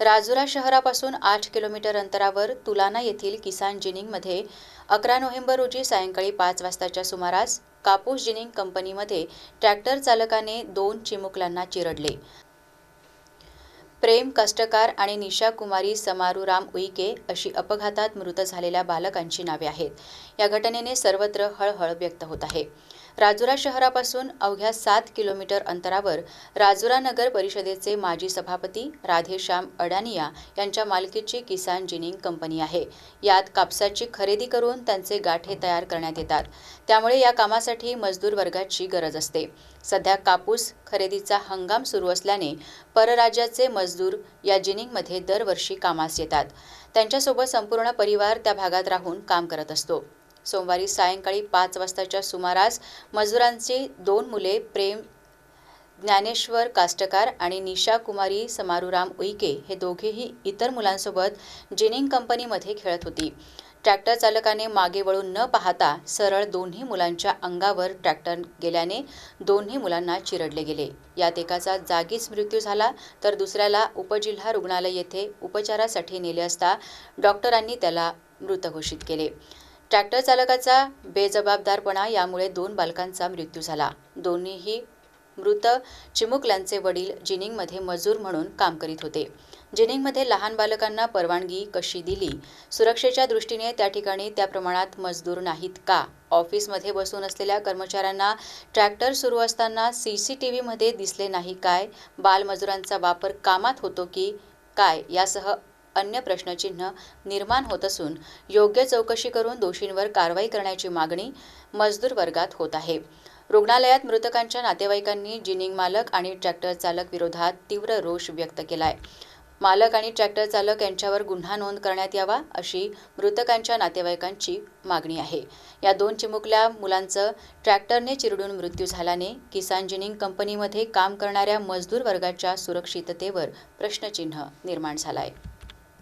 राजुरा शहरापासून आठ किलोमीटर अंतरावर तुलाना येथील किसान जिनिंगमध्ये अकरा नोव्हेंबर रोजी सायंकाळी पाच वाजताच्या सुमारास कापूस जिनिंग कंपनीमध्ये ट्रॅक्टर चालकाने दोन चिमुकलांना चिरडले. प्रेम कष्टकार आणि निशा कुमारी समारूराम उईके अशी अपघातात मृत झालेल्या बालकांची नावे आहेत. या घटनेने सर्वत्र हळहळ व्यक्त होत आहे. राजुरा शहरापासून अवघ्या सात किलोमीटर अंतरावर राजुरा नगर परिषदेचे माजी सभापती राधेश्याम अडानिया यांच्या मालकीची किसान जिनिंग कंपनी आहे. यात कापसाची खरेदी करून त्यांचे गाठे तयार करण्यात येतात. त्यामुळे या कामासाठी मजदूर वर्गाची गरज असते. सध्या कापूस खरेदीचा हंगाम सुरू असल्याने परराज्याचे मजदूर या जिनिंगमध्ये दरवर्षी कामास येतात. त्यांच्यासोबत संपूर्ण परिवार त्या भागात राहून काम करत असतो. सोमवारी सायंकाळी पाच वाजताच्या सुमारास मजुरांची दोन मुले प्रेम ज्ञानेश्वर काष्टकार आणि निशा कुमारी समारूराम उईके हे दोघेही इतर मुलांसोबत जिनिंग कंपनीमध्ये खेळत होती. ट्रॅक्टर चालकाने मागे वळून न पाहता सरळ दोन्ही मुलांच्या अंगावर ट्रॅक्टर गेल्याने दोन्ही मुलांना चिरडले गेले. यात एकाचा जागीच मृत्यू झाला तर दुसऱ्याला उपजिल्हा रुग्णालय येथे उपचारासाठी नेले असता डॉक्टरांनी त्याला मृत घोषित केले. ट्रॅक्टर चालकाचा बेजबाबदारपणा यामुळे दोन बालकांचा मृत्यू झाला. दोन्हीही मृत चिमुकल्यांचे वडील जिनिंगमध्ये मजूर म्हणून काम करीत होते. जिनिंगमध्ये लहान बालकांना परवानगी कशी दिली? सुरक्षेच्या दृष्टीने त्या ठिकाणी त्या प्रमाणात मजदूर नाहीत का? ऑफिसमध्ये बसून असलेल्या कर्मचाऱ्यांना ट्रॅक्टर सुरू असताना सी सी टी व्हीमध्ये दिसले नाही काय? बालमजुरांचा वापर कामात होतो की काय? यासह अन्य प्रश्नचिन्ह निर्माण होत असून योग्य चौकशी करून दोषींवर कारवाई करण्याची मागणी मजदूर वर्गात होत आहे. रुग्णालयात मृतकांच्या नातेवाईकांनी जिनिंग मालक आणि ट्रॅक्टर चालक विरोधात तीव्र रोष व्यक्त केलाय. मालक आणि ट्रॅक्टर चालक यांच्यावर गुन्हा नोंद करण्यात यावा अशी मृतकांच्या नातेवाईकांची मागणी आहे. या दोन चिमुकल्या मुलांचं ट्रॅक्टरने चिरडून मृत्यू झाल्याने किसान जिनिंग कंपनीमध्ये काम करणाऱ्या मजदूर वर्गाच्या सुरक्षिततेवर प्रश्नचिन्ह निर्माण झाला आहे